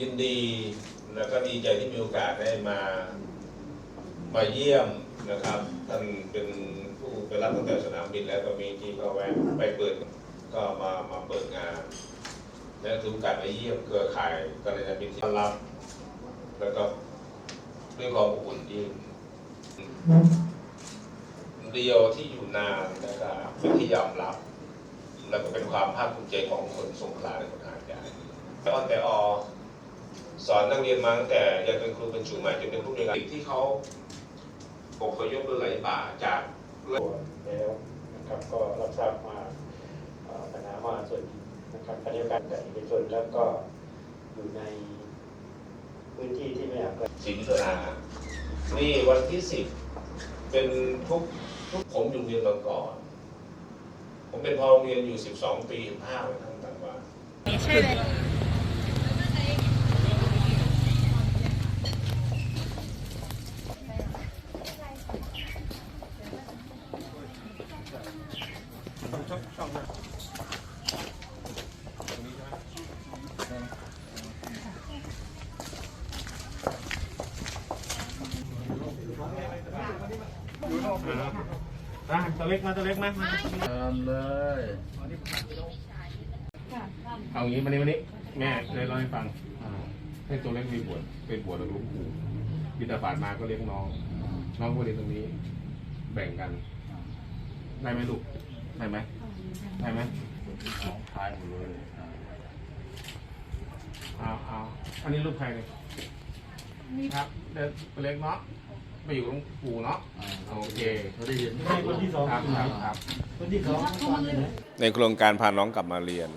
ยินดีแล้วก็ดีใจที่มีโอกาสได้มามาเยี่ยมนะครับท่านเป็นผู้ไปรับตั้งแต่สนามบินแล้วก็มีที่ก็แวะไปเปิดก็มามาเปิดงาน และถือโอกาสมาเยี่ยมเครือข่ายการยานบินที่รับ แล้วก็ด้วยความอบอุ่นยิ่งเดียวที่อยู่นานแล้วก็เป็นที่ยอมรับ แล้วก็เป็นความภาคภูมิใจของคนสงขลาและคนหาดใหญ่แต่ออนแต่ออ สอนนักเรียนมาตั้งแต่ยังเป็นครูเป็นชูใหม่จนเป็นผู้เรียนสิ่งที่เขาอพยพหรือไหลบ่าจากแล้วนะครับก็รับทราบมาเอ่อปัญหามาส่วนหนึ่งนะครับขณะเดียวกันกับเอกชนแล้วก็อยู่ในพื้นที่ที่ไม่ห่างไกลสิงห์นานี่วันที่สิบเป็นทุกทุกผมอยู่เรียนมาก่อน ผมเป็นพอโรงเรียนอยู่สิบสองปีห้าวันทั้งต่างว่าใช่เลย อะตัวเล็กมาตัวเล็กมามเติมเลย เอางี้มานี่มานี่แม่เลยเล่าให้ฟัง ให้ตัวเล็กมีบวชเป็นบวชแล้วหลูกปู่บิดาบาตมาก็เลี้ยงน้อง น้องก็เรียนตรงนี้ แบ่งกัน ได้ไหมลูก ได้ไหมได้ไหมของทายหมดเลยเอาเอาอันนี้ลูกใครเนี่ยครับเด็กเล็กเนาะ ไปอยู่กับหลวงปู่เนาะโอเคเขาได้ยินคนที่สองครับครับครับคนที่สองในโครงการพาน้องกลับมาเรียน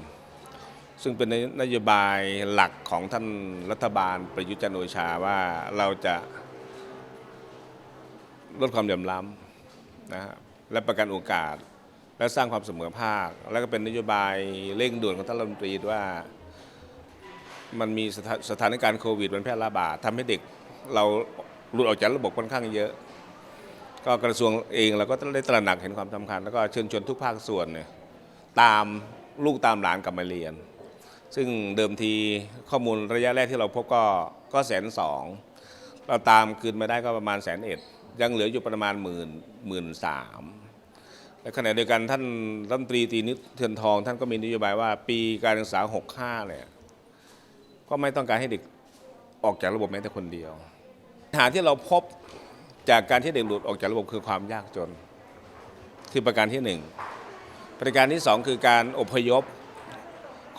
ซึ่งเป็นนโยบายหลักของท่านรัฐบาลประยุทธ์จันทร์โอชาว่าเราจะลดความเหลื่อมล้ำนะฮะและประกันโอกาส และสร้างความเสมอภาค แล้วก็เป็นนโยบายเร่งด่วนของท่านรัฐมนตรีว่ามันมีสถาสถานการณ์โควิดมันแพร่ระบาดทำให้เด็กเรา หลุดออกจากระบบค่อนข้างเยอะ ก็กระทรวงเองเราก็ได้ตระหนักเห็นความสำคัญ แล้วก็เชิญชวนทุกภาคส่วนเนี่ยตามลูกตามหลานกลับมาเรียน ซึ่งเดิมทีข้อมูลระยะแรกที่เราพบก็ก็แสนสองเราตามคืนมาได้ก็ประมาณแสนเอ็ดยังเหลืออยู่ประมาณหมื่นหมื่นสามและขณะเดียวกันท่านรัฐมนตรีตีนิเทียนทอง ท่านก็มีนโยบายว่าปีการศึกษา 65เนี่ยก็ไม่ต้องการให้เด็กออกจากระบบแม้แต่คนเดียว ปัญหาที่เราพบจากการที่เด็กหลุดออกจากระบบคือความยากจน คือประการที่หนึ่งประการที่สองคือการอพยพ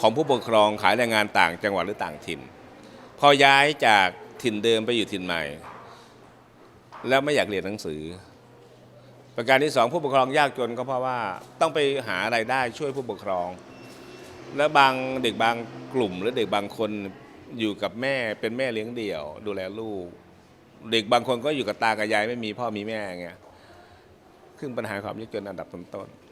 ของผู้ปกครองขายแรงงานต่างจังหวัดหรือต่างถิ่น พอย้ายจากถิ่นเดิมไปอยู่ถิ่นใหม่ แล้วไม่อยากเรียนหนังสือ ประการที่สองผู้ปกครองยากจนก็เพราะว่าต้องไปหาไรายได้ช่วยผู้ปกครอง และบางเด็กบางกลุ่ม หรือเด็กบางคนอยู่กับแม่เป็นแม่เลี้ยงเดี่ยว ดูแลลูก เด็กบางคนก็อยู่กับตากับยายไม่มีพ่อมีแม่ไงซึ่งปัญหาความยากจนอันดับต้นๆ